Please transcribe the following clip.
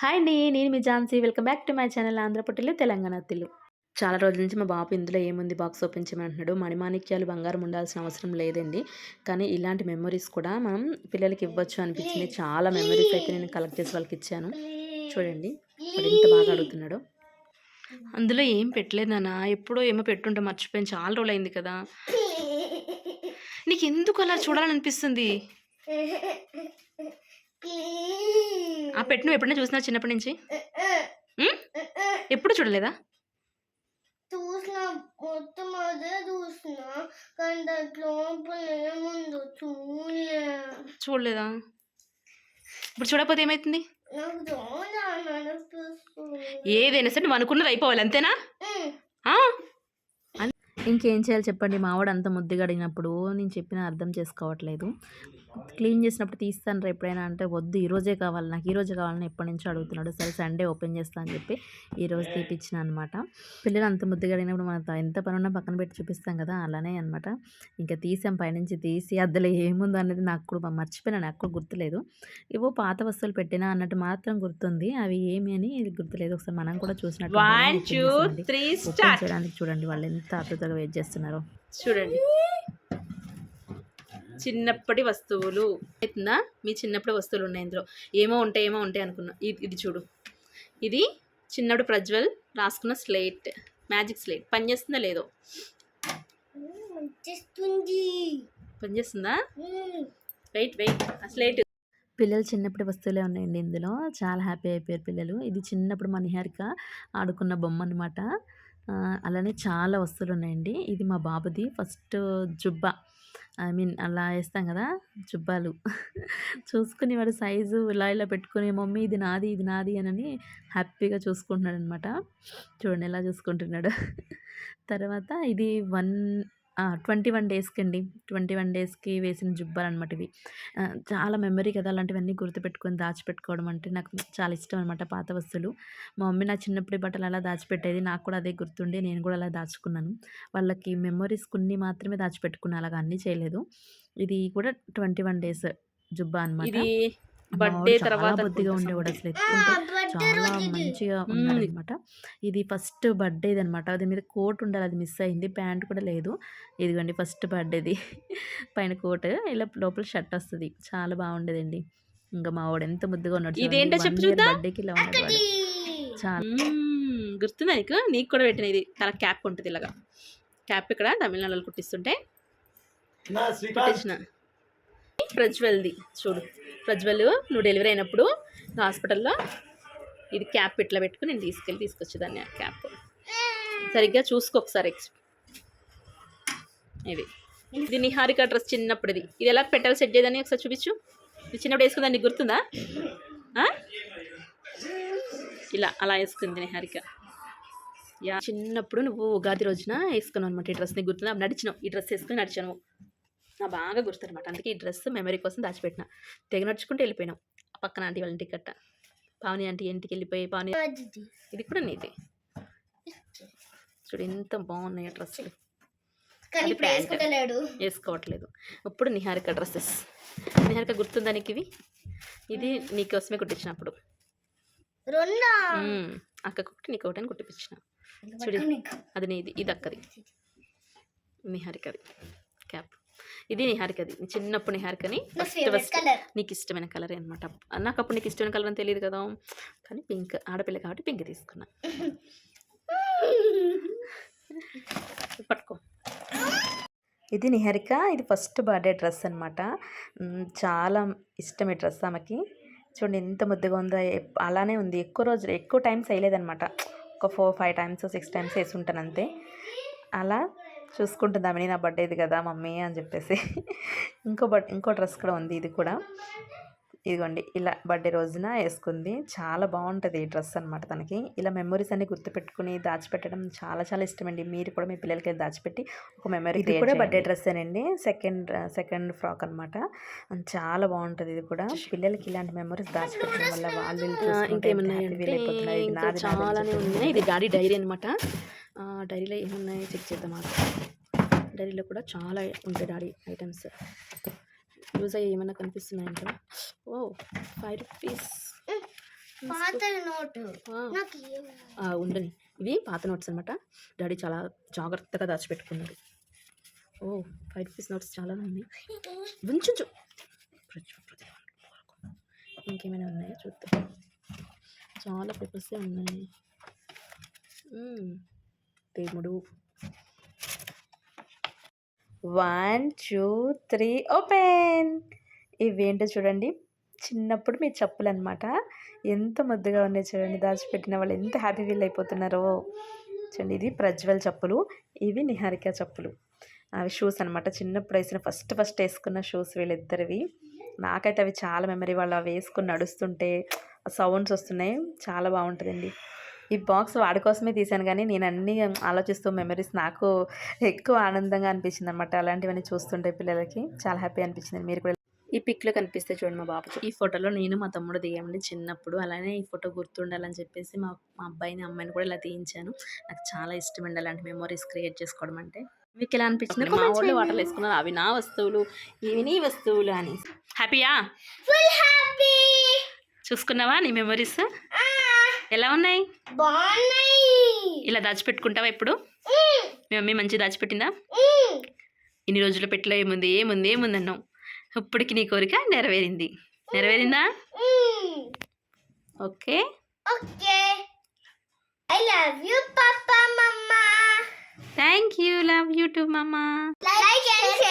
Hi అండి నేను మీ Jhansi. Welcome back to my channel ఆంధ్రపట్టిలో Telangana తిల్లు. చాలా రోజుల నుంచి మా బాబు ఇందులో ఏముంది బాక్స్ ఓపెన్ చేయమంటున్నాడు. మణిమాణిక్యాలు బంగారం ఉండాల్సిన అవసరం లేదండి. కానీ ఇలాంటి మెమరీస్ కూడా మనం పిల్లలకి ఇవ్వచ్చు అనిపించింది. చాలా మెమరీస్ అయితే నేను కలెక్ట్ చేసి వాళ్ళకి ఇచ్చాను. చూడండి ఎంత బాగా అడుగుతున్నాడు. అందులో ఏం పెట్టలేదన్నా ఎప్పుడో ఏమో పెట్టుంటే మర్చిపోయాను. చాలా రోజులు అయింది కదా. నీకు ఎందుకు అలా చూడాలనిపిస్తుంది? ఆ పెట్టు నువ్వు ఎప్పుడైనా చూసినా చిన్నప్పటి నుంచి? ఎప్పుడు చూడలేదా? చూసిన. మొత్తం అదే చూసిన. కానీ దాంట్లో లోపల ఏముందో చూడలే. చూడలేదా? ఇప్పుడు చూడకపోతే అనిపిస్తుంది ఏదైనా సరే నువ్వు అనుకున్నది అయిపోవాలి అంతేనా? ఇంకేం చేయాలి చెప్పండి. మావాడు అంత ముద్దుగా అడిగినప్పుడు నేను చెప్పిన అర్థం చేసుకోవట్లేదు. క్లీన్ చేసినప్పుడు తీస్తాను రా ఎప్పుడైనా అంటే వద్దు. ఈ రోజే కావాలి. నాకు ఈ రోజే కావాలని ఎప్పటి నుంచో అడుగుతున్నాడు. సరే సండే ఓపెన్ చేస్తా అని చెప్పి ఈ రోజు తీపిచ్చిన అనమాట పిల్లలు అంత ముద్దుగా అడిగినప్పుడు మనం ఎంత పని ఉన్నా పక్కన పెట్టి చూపిస్తాం కదా అలానే అనమాట ఇంకా తీసాం పైనుంచి తీసి అందులో ఏముందో అనేది నాకు కూడా మర్చిపోయినా నాకు కూడా గుర్తులేదు. ఏవో పాత వస్తువులు పెట్టినా అన్నట్టు మాత్రం గుర్తుంది. అవి ఏమి అని గుర్తులేదు. ఒకసారి మనం కూడా చూసినట్టు చేయడానికి చూడండి వాళ్ళు ఎంత ఆతృతగా వెయిట్ చేస్తున్నారో. చూడండి. చిన్నప్పటి వస్తువులు. అవుతుందా మీ చిన్నప్పటి వస్తువులు ఉన్నాయి ఇందులో. ఏమో ఉంటాయి ఏమో ఉంటాయి అనుకున్నా. ఇది ఇది చూడు. ఇది చిన్నప్పుడు ప్రజ్వల్ రాసుకున్న స్లేట్ మ్యాజిక్ స్లేట్ పనిచేస్తుందా లేదో? పనిచేస్తుందా. వెయిట్ వెయిట్ ఆ స్లేట్ పిల్లలు చిన్నప్పటి వస్తువులే ఉన్నాయండి ఇందులో. చాలా హ్యాపీ అయిపోయారు పిల్లలు. ఇది చిన్నప్పుడు మన నిహారిక ఆడుకున్న బొమ్మ అనమాట అలానే చాలా వస్తువులు ఉన్నాయండి ఇది మా బాబుది ఫస్ట్ జుబ్బా. ఐ మీన్ అలా వేస్తాం కదా జుబ్బాలు. చూసుకుని వాడు సైజు ఇలా ఇలా పెట్టుకుని మమ్మీ ఇది నాది ఇది నాది అని హ్యాపీగా చూసుకుంటున్నాడు అనమాట చూడండి ఎలా చూసుకుంటున్నాడు. తర్వాత ఇది వన్ ట్వంటీ వన్ డేస్కి అండి ట్వంటీ వన్ డేస్కి వేసిన జుబ్బాలు అనమాట ఇవి చాలా మెమరీ కదా అలాంటివన్నీ గుర్తుపెట్టుకొని దాచిపెట్టుకోవడం అంటే నాకు చాలా ఇష్టం అనమాట పాత వస్తువులు. మా మమ్మీ నా చిన్నప్పుడు బట్టలు అలా దాచిపెట్టేది. నాకు కూడా అదే గుర్తుండి. నేను కూడా అలా దాచుకున్నాను. వాళ్ళకి మెమరీస్ కొన్ని మాత్రమే దాచిపెట్టుకున్నాను అలాగా అన్నీ చేయలేదు. ఇది కూడా ట్వంటీ వన్ డేస్ జుబ్బా అనమాట. బర్త్డే తర్వాత బుద్ధిగా అనుకుంటా ఉండేవాడు అసలు చాలా రోజు ఇది. మంచిగా ఉన్నాడనమాట ఇది ఫస్ట్ బర్త్డేది అనమాట అది మీద కోట్ ఉండాలి. అది మిస్ అయింది. ప్యాంట్ కూడా లేదు. ఇదిగోండి ఫస్ట్ బర్త్డేది. పైన కోట్. ఇలా లోపల షర్ట్ వస్తుంది. చాలా బాగుండేదండి. ఇంకా మా వాడు ఎంత ముద్దుగా ఉన్నాడు ఇదేంటో చెప్పు చూద్దాం. బర్త్డేకి ఇలా ఉన్నాడు వాడు. చాలా. గుర్తుందా నీకు? నీకు కూడా పెట్టిన ఇది. తల క్యాప్ ఉంటుంది ఇలాగా. క్యాప్ ఇక్కడ తమిళనాడులో కుట్టిస్తుంటే కుట్టించిన. ప్రజ్వల్ది చూడు. ప్రజ్వల్ నువ్వు డెలివరీ అయినప్పుడు హాస్పిటల్లో ఇది క్యాప్ ఇట్లా పెట్టుకుని నేను తీసుకెళ్ళి తీసుకొచ్చేదాన్ని ఆ క్యాప్. సరిగ్గా చూసుకో ఒకసారి ఇది. ఇది నిహారిక డ్రెస్ చిన్నప్పుడు ఇది ఎలా పెట్టాలి సెట్ చేయదని ఒకసారి చూపించు. ఇది చిన్నప్పుడు వేసుకుందా? నీకు గుర్తుందా? ఇలా అలా వేసుకుంది నిహారిక. యా చిన్నప్పుడు నువ్వు ఉగాది రోజున వేసుకున్నావు అనమాట ఈ డ్రెస్. నీకు గుర్తుందా? నడిచినావు. ఈ డ్రెస్ వేసుకుని నడిచాను బాగా గుర్తనమాట అందుకే ఈ డ్రెస్ మెమరీ కోసం దాచిపెట్టిన. తెగ నడుచుకుంటూ వెళ్ళిపోయినావు ఆ పక్కన ఆంటీ వాళ్ళ ఇంటికి కట్ట పావని ఆంటీ ఇంటికి వెళ్ళిపోయి పావని. ఇది కూడా నీది. చూడు ఎంత బాగున్నాయి ఆ డ్రెస్సులు. వేసుకోవట్లేదు. ఇప్పుడు నిహారిక డ్రెస్సెస్. నిహారిక గుర్తుందా నీకు ఇవి? ఇది నీకోసమే కుట్టించినప్పుడు. అక్క కుట్టి నీకు ఒకటని కుట్టిపించిన చూడు. అది నీది. ఇది అక్కది. నిహారికది. క్యాప్. ఇది నిహారికది చిన్నప్పుడు నిహారికని ఫస్ట్ నీకు ఇష్టమైన కలర్ అనమాట నాకు అప్పుడు నీకు ఇష్టమైన కలర్ అని తెలియదు కదా. కానీ పింక్ ఆడపిల్ల కాబట్టి పింక్ తీసుకున్నా. పట్టుకో. ఇది నిహారిక ఇది ఫస్ట్ బర్త్డే డ్రెస్ అనమాట చాలా ఇష్టం ఈ డ్రెస్ ఆమెకి. చూడండి ఎంత ముద్దుగా ఉందో అలానే ఉంది. ఎక్కువ రోజులు ఎక్కువ టైమ్స్ వేయలేదనమాట ఒక four five times six times వేసి ఉంటాను అంతే. అలా చూసుకుంటుందామని నా బర్త్డేది కదా మమ్మీ అని చెప్పేసి. ఇంకో బట్ ఇంకో డ్రెస్ కూడా ఉంది ఇది కూడా. ఇదిగోండి ఇలా బర్త్డే రోజున వేసుకుంది. చాలా బాగుంటుంది ఈ డ్రెస్ అనమాట తనకి. ఇలా మెమరీస్ అన్ని గుర్తుపెట్టుకుని దాచిపెట్టడం చాలా చాలా ఇష్టమండి. మీరు కూడా మీ పిల్లలకి దాచిపెట్టి ఒక మెమరీ ఇది కూడా బర్త్డే డ్రెస్ అండి సెకండ్ సెకండ్ ఫ్రాక్ అనమాట చాలా బాగుంటుంది ఇది కూడా. పిల్లలకి ఇలాంటి మెమరీస్ దాచిపెట్టడం వల్ల వాళ్ళు వీళ్ళు చూసుకుంటే ఎంత ఇంకేమున్నాయి happy అంటే feel అయిపోతున్నారు. ఇది ఇంకా నాది, నాది అని చాలానే చెప్పేసి. ఉన్నాయి. ఇది డాడీ డైరీ అనమాట డైరీలో ఏమున్నాయి చెక్ చేద్దాం. డైరీలో కూడా చాలా ఉంటాయి డాడీ ఐటమ్స్. యూజ్ అయ్యి ఏమైనా కనిపిస్తున్నాయంట ఓ ఫైవ్ రూపీస్. ఉండని. ఇవి పాత నోట్స్ అనమాట డాడీ చాలా జాగ్రత్తగా దాచిపెట్టుకున్నాడు. ఓ ఫైవ్ రూపీస్ నోట్స్ చాలా ఉన్నాయి. ఉంచు ఇంకేమైనా ఉన్నాయా? చూద్దాం. చాలా పేపర్సే ఉన్నాయి. దేవుడు వన్ టూ త్రీ ఓపెన్ ఇవేంటో చూడండి. చిన్నప్పుడు మీ చెప్పులు అనమాట ఎంత ముద్దుగా ఉన్నాయి చూడండి. దాచిపెట్టిన వాళ్ళు ఎంత హ్యాపీ ఫీల్ అయిపోతున్నారో. చూడండి ఇది ప్రజ్వల్ చెప్పులు. ఇవి నిహారిక చెప్పులు. అవి షూస్ అనమాట చిన్నప్పుడు వేసిన ఫస్ట్ ఫస్ట్ వేసుకున్న షూస్ వీళ్ళిద్దరివి. నాకైతే అవి చాలా మెమరీ వాళ్ళు. అవి వేసుకుని నడుస్తుంటే సౌండ్స్ వస్తున్నాయి. చాలా బాగుంటుందండి. ఈ బాక్స్ వాడి కోసమే తీశాను కానీ నేను అన్నీ ఆలోచిస్తూ మెమరీస్ నాకు ఎక్కువ ఆనందంగా అనిపించింది అనమాట అలాంటివన్నీ చూస్తుంటే పిల్లలకి చాలా హ్యాపీ అనిపించింది. మీరు కూడా ఈ పిక్లో కనిపిస్తే చూడండి మా బాబు. ఈ ఫోటోలో నేను మా తమ్ముడు దిగామండి చిన్నప్పుడు. అలానే ఈ ఫోటో గుర్తుండాలని చెప్పేసి మా మా అబ్బాయిని అమ్మాయిని కూడా ఇలా తీయించాను. నాకు చాలా ఇష్టం అండి అలాంటి మెమరీస్ క్రియేట్ చేసుకోవడం అంటే. మీకు ఎలా అనిపించింది? మా వాళ్ళు వాటర్లు వేసుకున్నారు అవి నా వస్తువులు ఇవి నీ వస్తువులు అని. హ్యాపీయా చూసుకున్నావా నీ మెమరీస్? ఎలా ఉన్నాయి? ఇలా దాచిపెట్టుకుంటావా ఇప్పుడు. మీ మమ్మీ మంచి దాచిపెట్టిందా. ఇన్ని రోజులు పెట్టిలో ఏముంది ఏముంది ఏముంది అన్నావు? ఇప్పటికి నీ కోరిక నెరవేరింది. నెరవేరిందా. Okay. Okay. I love you పాపా mamma. Thank you. Love you too mamma. Like and share